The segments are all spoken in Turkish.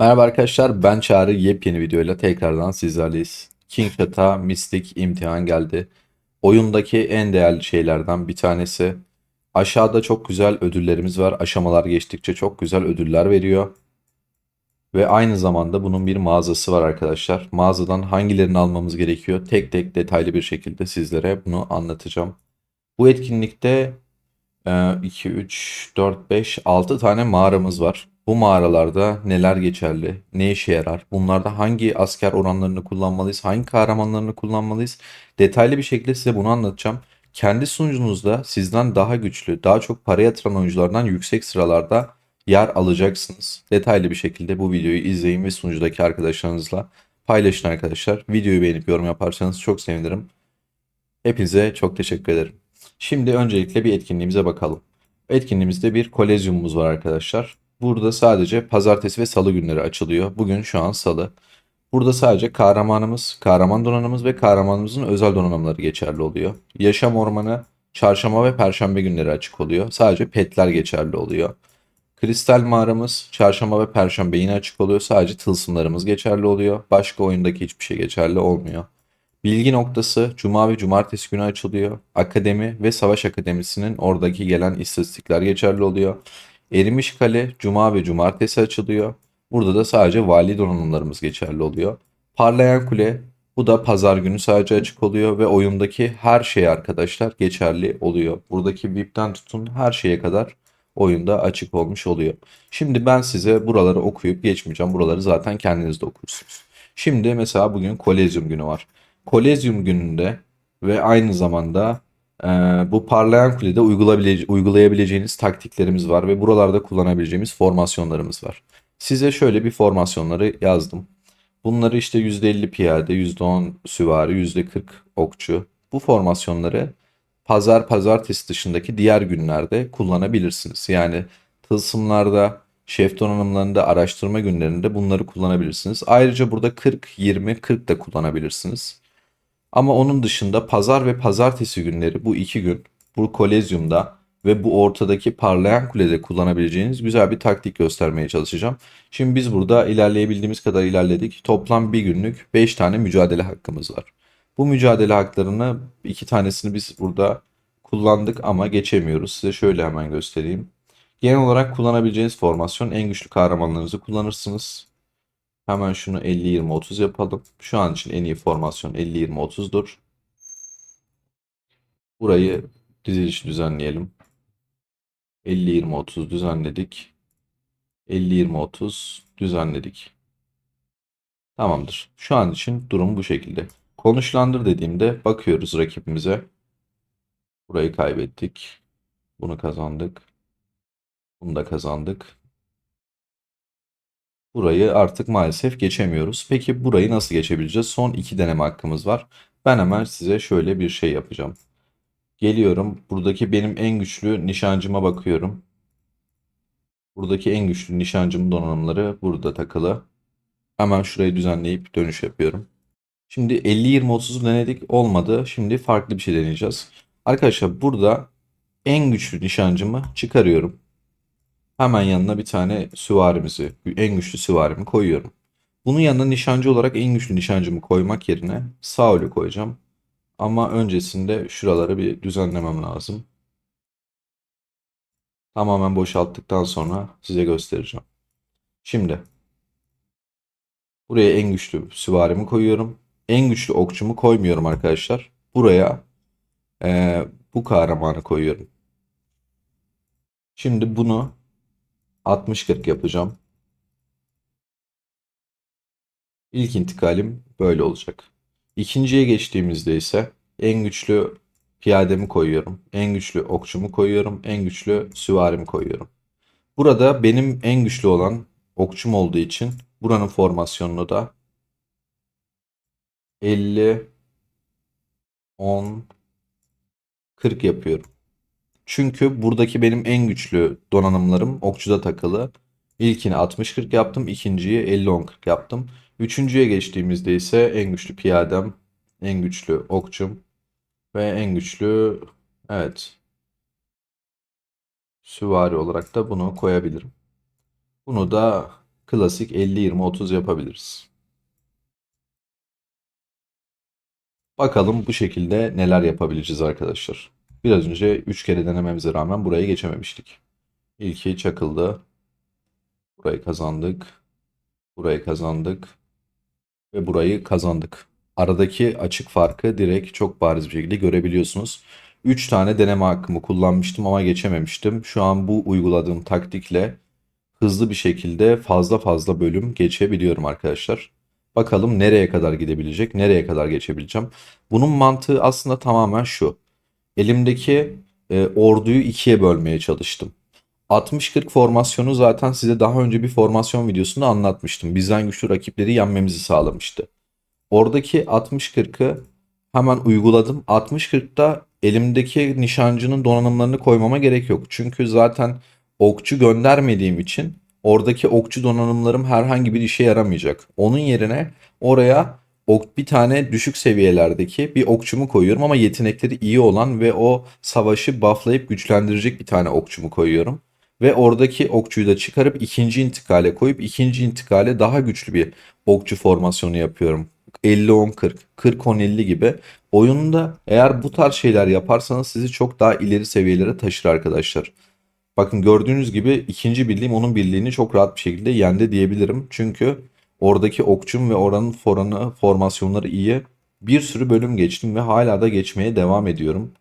Merhaba arkadaşlar ben Çağrı yepyeni videoyla tekrardan sizlerleyiz. King Shot'a mistik imtihan geldi. Oyundaki en değerli şeylerden bir tanesi. Aşağıda çok güzel ödüllerimiz var. Aşamalar geçtikçe çok güzel ödüller veriyor. Ve aynı zamanda bunun bir mağazası var arkadaşlar. Mağazadan hangilerini almamız gerekiyor? Tek tek detaylı bir şekilde sizlere bunu anlatacağım. Bu etkinlikte e, 2, 3, 4, 5, 6 tane mağaramız var. Bu mağaralarda neler geçerli, ne işe yarar, bunlarda hangi asker oranlarını kullanmalıyız, hangi kahramanlarını kullanmalıyız? Detaylı bir şekilde size bunu anlatacağım. Kendi sunucunuzda sizden daha güçlü, daha çok para yatıran oyunculardan yüksek sıralarda yer alacaksınız. Detaylı bir şekilde bu videoyu izleyin ve sunucudaki arkadaşlarınızla paylaşın arkadaşlar. Videoyu beğenip yorum yaparsanız çok sevinirim. Hepinize çok teşekkür ederim. Şimdi öncelikle bir etkinliğimize bakalım. Etkinliğimizde bir kolezyumumuz var arkadaşlar. Burada sadece pazartesi ve salı günleri açılıyor. Bugün şu an salı. Burada sadece kahramanımız, kahraman donanımız ve kahramanımızın özel donanımları geçerli oluyor. Yaşam ormanı çarşamba ve perşembe günleri açık oluyor. Sadece petler geçerli oluyor. Kristal mağaramız çarşamba ve perşembe yine açık oluyor. Sadece tılsımlarımız geçerli oluyor. Başka oyundaki hiçbir şey geçerli olmuyor. Bilgi noktası cuma ve cumartesi günü açılıyor. Akademi ve savaş akademisinin oradaki gelen istatistikler geçerli oluyor. Erimiş Kale cuma ve cumartesi açılıyor. Burada da sadece vali donanımlarımız geçerli oluyor. Parlayan Kule bu da pazar günü sadece açık oluyor ve oyundaki her şey arkadaşlar geçerli oluyor. Buradaki VIP'ten tutun her şeye kadar oyunda açık olmuş oluyor. Şimdi ben size buraları okuyup geçmeyeceğim. Buraları zaten kendiniz de okursunuz. Şimdi mesela bugün Kolezyum günü var. Kolezyum gününde ve aynı zamanda e, bu parlayan kulede uygulayabilece- uygulayabileceğiniz taktiklerimiz var ve buralarda kullanabileceğimiz formasyonlarımız var. Size şöyle bir formasyonları yazdım. Bunları işte %50 piyade, %10 süvari, %40 okçu. Bu formasyonları pazar pazartesi dışındaki diğer günlerde kullanabilirsiniz. Yani tılsımlarda, şef donanımlarında, araştırma günlerinde bunları kullanabilirsiniz. Ayrıca burada 40, 20, 40 da kullanabilirsiniz. Ama onun dışında pazar ve pazartesi günleri bu iki gün bu kolezyumda ve bu ortadaki parlayan kulede kullanabileceğiniz güzel bir taktik göstermeye çalışacağım. Şimdi biz burada ilerleyebildiğimiz kadar ilerledik. Toplam bir günlük 5 tane mücadele hakkımız var. Bu mücadele haklarını iki tanesini biz burada kullandık ama geçemiyoruz. Size şöyle hemen göstereyim. Genel olarak kullanabileceğiniz formasyon en güçlü kahramanlarınızı kullanırsınız. Hemen şunu 50-20-30 yapalım. Şu an için en iyi formasyon 50-20-30'dur. Burayı diziliş düzenleyelim. 50-20-30 düzenledik. 50-20-30 düzenledik. Tamamdır. Şu an için durum bu şekilde. Konuşlandır dediğimde bakıyoruz rakibimize. Burayı kaybettik. Bunu kazandık. Bunu da kazandık. Burayı artık maalesef geçemiyoruz. Peki burayı nasıl geçebileceğiz? Son iki deneme hakkımız var. Ben hemen size şöyle bir şey yapacağım. Geliyorum. Buradaki benim en güçlü nişancıma bakıyorum. Buradaki en güçlü nişancımın donanımları burada takılı. Hemen şurayı düzenleyip dönüş yapıyorum. Şimdi 50-20-30'u denedik. Olmadı. Şimdi farklı bir şey deneyeceğiz. Arkadaşlar burada en güçlü nişancımı çıkarıyorum. Hemen yanına bir tane süvarimizi, en güçlü süvarimi koyuyorum. Bunun yanına nişancı olarak en güçlü nişancımı koymak yerine Saul'ü koyacağım. Ama öncesinde şuraları bir düzenlemem lazım. Tamamen boşalttıktan sonra size göstereceğim. Şimdi buraya en güçlü süvarimi koyuyorum. En güçlü okçumu koymuyorum arkadaşlar. Buraya eee, bu kahramanı koyuyorum. Şimdi bunu 60-40 yapacağım. İlk intikalim böyle olacak. İkinciye geçtiğimizde ise en güçlü piyademi koyuyorum. En güçlü okçumu koyuyorum. En güçlü süvarimi koyuyorum. Burada benim en güçlü olan okçum olduğu için buranın formasyonunu da 50 10 40 yapıyorum. Çünkü buradaki benim en güçlü donanımlarım okçuda takılı. İlkini 60-40 yaptım. ikinciyi 50-10-40 yaptım. Üçüncüye geçtiğimizde ise en güçlü piyadem, en güçlü okçum ve en güçlü evet süvari olarak da bunu koyabilirim. Bunu da klasik 50-20-30 yapabiliriz. Bakalım bu şekilde neler yapabileceğiz arkadaşlar. Biraz önce 3 kere denememize rağmen buraya geçememiştik. İlki çakıldı. Burayı kazandık. Burayı kazandık. Ve burayı kazandık. Aradaki açık farkı direkt çok bariz bir şekilde görebiliyorsunuz. 3 tane deneme hakkımı kullanmıştım ama geçememiştim. Şu an bu uyguladığım taktikle hızlı bir şekilde fazla fazla bölüm geçebiliyorum arkadaşlar. Bakalım nereye kadar gidebilecek, nereye kadar geçebileceğim. Bunun mantığı aslında tamamen şu. Elimdeki e, orduyu ikiye bölmeye çalıştım. 60-40 formasyonu zaten size daha önce bir formasyon videosunda anlatmıştım. Bizden güçlü rakipleri yenmemizi sağlamıştı. Oradaki 60-40'ı hemen uyguladım. 60-40'da elimdeki nişancının donanımlarını koymama gerek yok. Çünkü zaten okçu göndermediğim için oradaki okçu donanımlarım herhangi bir işe yaramayacak. Onun yerine oraya ok bir tane düşük seviyelerdeki bir okçumu koyuyorum ama yetenekleri iyi olan ve o savaşı bufflayıp güçlendirecek bir tane okçumu koyuyorum. Ve oradaki okçuyu da çıkarıp ikinci intikale koyup ikinci intikale daha güçlü bir okçu formasyonu yapıyorum. 50-10-40, 40-10-50 gibi. Oyunda eğer bu tarz şeyler yaparsanız sizi çok daha ileri seviyelere taşır arkadaşlar. Bakın gördüğünüz gibi ikinci birliğim onun birliğini çok rahat bir şekilde yendi diyebilirim. Çünkü oradaki okçum ve oranın foranı, formasyonları iyi. Bir sürü bölüm geçtim ve hala da geçmeye devam ediyorum.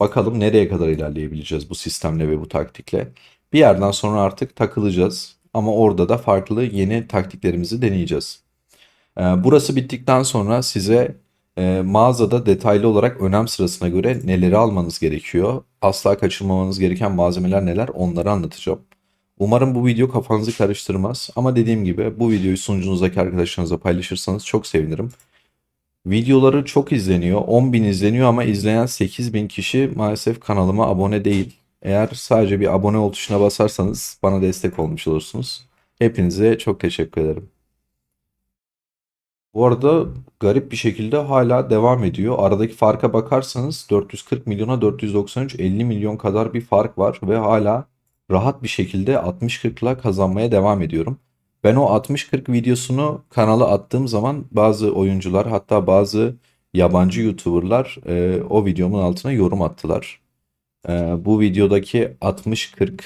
Bakalım nereye kadar ilerleyebileceğiz bu sistemle ve bu taktikle. Bir yerden sonra artık takılacağız. Ama orada da farklı yeni taktiklerimizi deneyeceğiz. Ee, Burası bittikten sonra size e, mağazada detaylı olarak önem sırasına göre neleri almanız gerekiyor, asla kaçırmamanız gereken malzemeler neler onları anlatacağım. Umarım bu video kafanızı karıştırmaz ama dediğim gibi bu videoyu sunucunuzdaki arkadaşlarınızla paylaşırsanız çok sevinirim. Videoları çok izleniyor, 10.000 izleniyor ama izleyen 8.000 kişi maalesef kanalıma abone değil. Eğer sadece bir abone ol tuşuna basarsanız bana destek olmuş olursunuz. Hepinize çok teşekkür ederim. Bu arada garip bir şekilde hala devam ediyor. Aradaki farka bakarsanız 440 milyona 493 50 milyon kadar bir fark var ve hala rahat bir şekilde 60-40'la kazanmaya devam ediyorum. Ben o 60-40 videosunu kanala attığım zaman bazı oyuncular hatta bazı yabancı YouTuber'lar e, o videomun altına yorum attılar. E, bu videodaki 60-40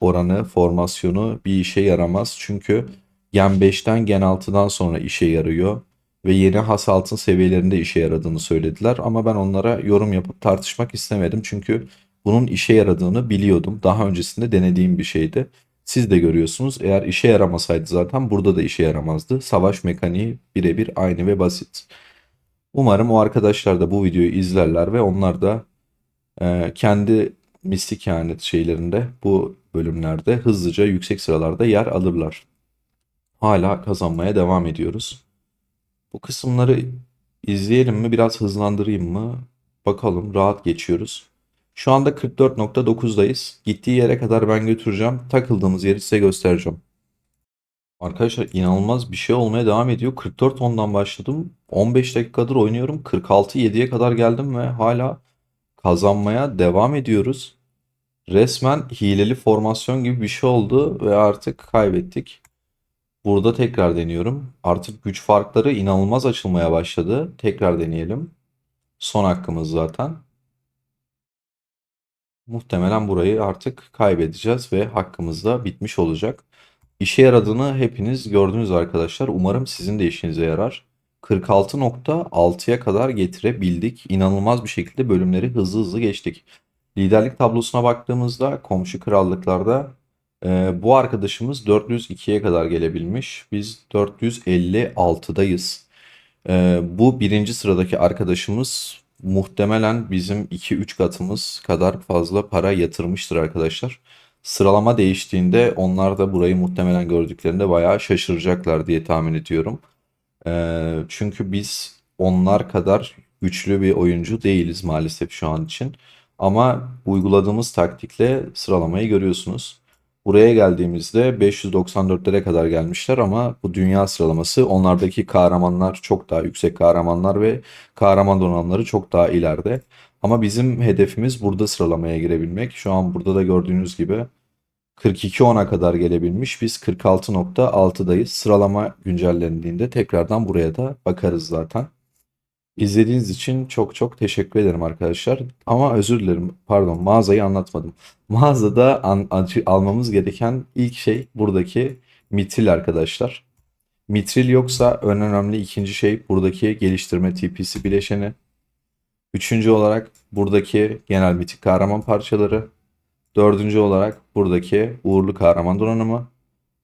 oranı, formasyonu bir işe yaramaz. Çünkü Gen 5'ten Gen 6'dan sonra işe yarıyor ve yeni has altın seviyelerinde işe yaradığını söylediler. Ama ben onlara yorum yapıp tartışmak istemedim. Çünkü bunun işe yaradığını biliyordum. Daha öncesinde denediğim bir şeydi. Siz de görüyorsunuz. Eğer işe yaramasaydı zaten burada da işe yaramazdı. Savaş mekaniği birebir aynı ve basit. Umarım o arkadaşlar da bu videoyu izlerler ve onlar da e, kendi mistik kehanet şeylerinde bu bölümlerde hızlıca yüksek sıralarda yer alırlar. Hala kazanmaya devam ediyoruz. Bu kısımları izleyelim mi? Biraz hızlandırayım mı? Bakalım rahat geçiyoruz. Şu anda 44.9'dayız. Gittiği yere kadar ben götüreceğim. Takıldığımız yeri size göstereceğim. Arkadaşlar inanılmaz bir şey olmaya devam ediyor. 44 ondan başladım. 15 dakikadır oynuyorum. 46-7'ye kadar geldim ve hala kazanmaya devam ediyoruz. Resmen hileli formasyon gibi bir şey oldu ve artık kaybettik. Burada tekrar deniyorum. Artık güç farkları inanılmaz açılmaya başladı. Tekrar deneyelim. Son hakkımız zaten. Muhtemelen burayı artık kaybedeceğiz ve hakkımız da bitmiş olacak. İşe yaradığını hepiniz gördünüz arkadaşlar. Umarım sizin de işinize yarar. 46.6'ya kadar getirebildik. İnanılmaz bir şekilde bölümleri hızlı hızlı geçtik. Liderlik tablosuna baktığımızda komşu krallıklarda e, bu arkadaşımız 402'ye kadar gelebilmiş. Biz 456'dayız. E, bu birinci sıradaki arkadaşımız muhtemelen bizim 2-3 katımız kadar fazla para yatırmıştır arkadaşlar. Sıralama değiştiğinde onlar da burayı muhtemelen gördüklerinde bayağı şaşıracaklar diye tahmin ediyorum. E, çünkü biz onlar kadar güçlü bir oyuncu değiliz maalesef şu an için. Ama uyguladığımız taktikle sıralamayı görüyorsunuz. Buraya geldiğimizde 594'lere kadar gelmişler ama bu dünya sıralaması onlardaki kahramanlar çok daha yüksek kahramanlar ve kahraman donanımları çok daha ileride. Ama bizim hedefimiz burada sıralamaya girebilmek. Şu an burada da gördüğünüz gibi 42.10'a kadar gelebilmiş. Biz 46.6'dayız. Sıralama güncellendiğinde tekrardan buraya da bakarız zaten. İzlediğiniz için çok çok teşekkür ederim arkadaşlar. Ama özür dilerim. Pardon mağazayı anlatmadım. Mağazada an- almamız gereken ilk şey buradaki mitril arkadaşlar. Mitril yoksa önemli ikinci şey buradaki geliştirme TPC bileşeni. Üçüncü olarak buradaki genel mitik kahraman parçaları. Dördüncü olarak buradaki uğurlu kahraman donanımı.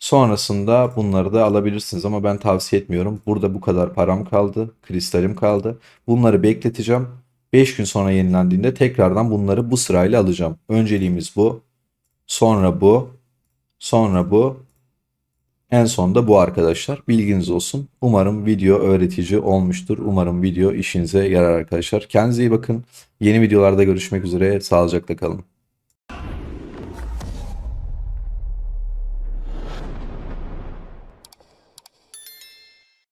Sonrasında bunları da alabilirsiniz ama ben tavsiye etmiyorum. Burada bu kadar param kaldı, kristalim kaldı. Bunları bekleteceğim. 5 gün sonra yenilendiğinde tekrardan bunları bu sırayla alacağım. Önceliğimiz bu. Sonra bu. Sonra bu. En son da bu arkadaşlar. Bilginiz olsun. Umarım video öğretici olmuştur. Umarım video işinize yarar arkadaşlar. Kendinize iyi bakın. Yeni videolarda görüşmek üzere. Sağlıcakla kalın.